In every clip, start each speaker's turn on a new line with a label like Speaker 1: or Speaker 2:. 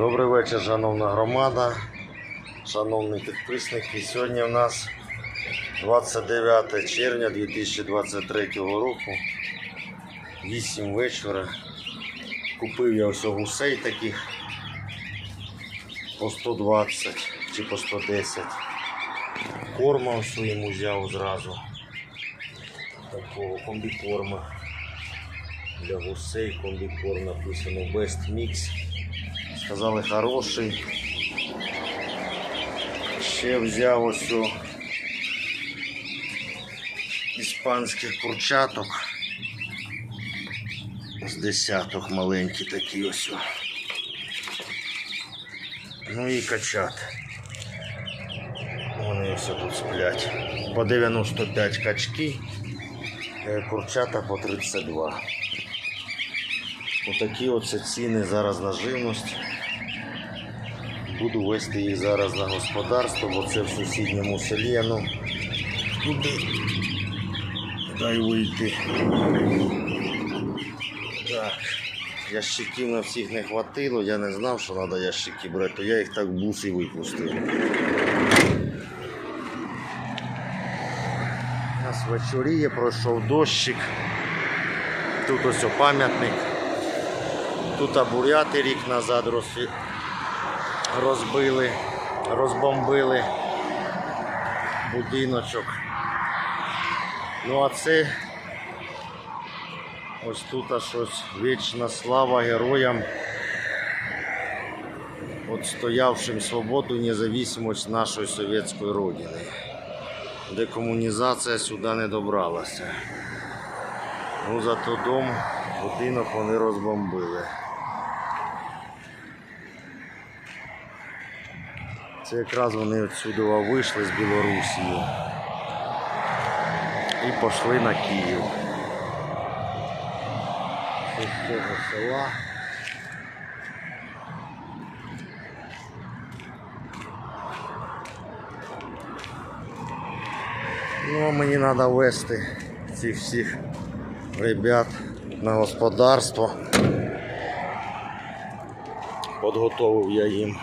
Speaker 1: Добрий вечір, шановна громада, шановні підписники. Сьогодні у нас 29 червня 2023 року, 8 вечора. Купив я ось гусей таких по 120 чи по 110. Корма йому взяв зразу. Такого комбікорма для гусей, комбікорм написано Best Mix. Сказали хороший. Ще взяв ось іспанських курчаток. З десяток маленькі такі ось. Ну і качат. Вони все тут сплять. По 95 качки, е, курчата по 32. Отакі оце ціни зараз на живність. Буду вести їх зараз на господарство, бо це в сусідньому селі. Ну, туди дай вийти. Так, ящиків на всіх не хватило, я не знав, що треба ящики брати, то я їх так в бус і випустив. У нас вечоріє, пройшов дощик. Тут ось пам'ятник. Тут буряти рік назад роз- розбили, розбомбили будиночок. Ну а це ось тут щось вічна слава героям, отстоявшим свободу і незалежність нашої совєтської родини. Декомунізація сюди не добралася. Ну зато дом, будинок вони розбомбили. Це якраз вони відсюди вийшли з Білорусі і пішли на Київ. З того села. Ну, а мені треба вести цих всіх ребят на господарство. Подготовив я їм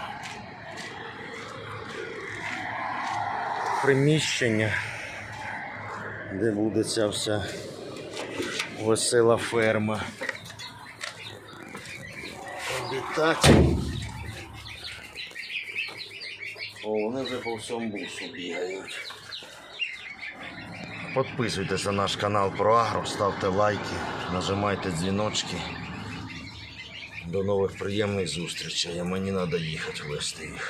Speaker 1: приміщення, де буде ця вся весела ферма. Обітати. О, вони вже по всьому бусу бігають. Підписуйтесь на наш канал про Агро, ставте лайки, нажимайте дзвіночки. До нових приємних зустрічей. Мені треба їхати вести їх.